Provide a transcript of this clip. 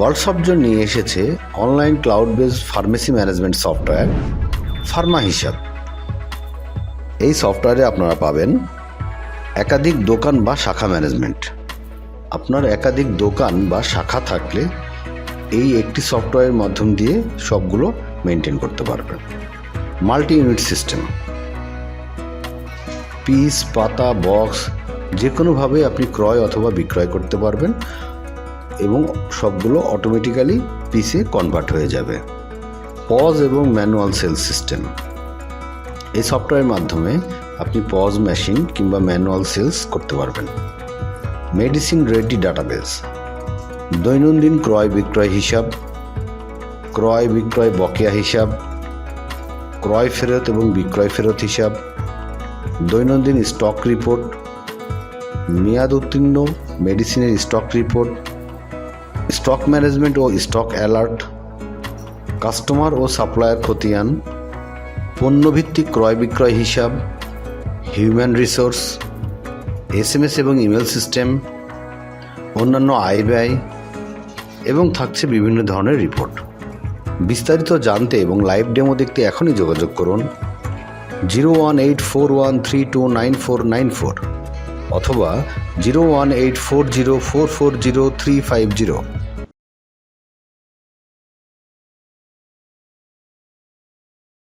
ওয়ার্কশপজন নিয়ে এসেছে online cloud base pharmacy management software pharma হিসাব। এই সফটওয়্যারে আপনারা পাবেন একাধিক দোকান বা শাখা ম্যানেজমেন্ট। আপনার একাধিক দোকান বা শাখা থাকলে এই একটি সফটওয়্যারের মাধ্যম দিয়ে সবগুলো মেনটেন করতে পারবেন। Multi unit system. পিস, পাতা, বক্স যে কোনোভাবে আপনি ক্রয় অথবা বিক্রয় করতে পারবেন। এবং সবগুলো অটোমেটিক্যালি পিসে কনভার্ট হয়ে যাবে। পজ এবং ম্যানুয়াল সেল সিস্টেম এই সফটওয়্যারের মাধ্যমে আপনি পজ মেশিন কিংবা ম্যানুয়াল সেলস করতে পারবেন। মেডিসিন রেডি ডাটাবেস দৈনন্দিন ক্রয় বিক্রয় হিসাব। ক্রয় বিক্রয় বকেয়া হিসাব। ক্রয় ফেরত এবং বিক্রয় ফেরত হিসাব। দৈনন্দিন স্টক রিপোর্ট মেয়াদ উত্তীর্ণ মেডিসিনের স্টক রিপোর্ট স্টক ম্যানেজমেন্ট ও স্টক অ্যালার্ট কাস্টমার ও সাপ্লায়ার খতিয়ান, পণ্যভিত্তিক ক্রয় বিক্রয় হিসাব human resource S M S এবং ইমেল সিস্টেম অন্যান্য আয় ব্যয় এবং থাকছে বিভিন্ন ধরনের রিপোর্ট বিস্তারিত জানতে এবং লাইভ ডেমো দেখতে এখনই যোগাযোগ করুন zero one eight four one three two nine four nine four অথবা zero one eight four zero four four zero three five zero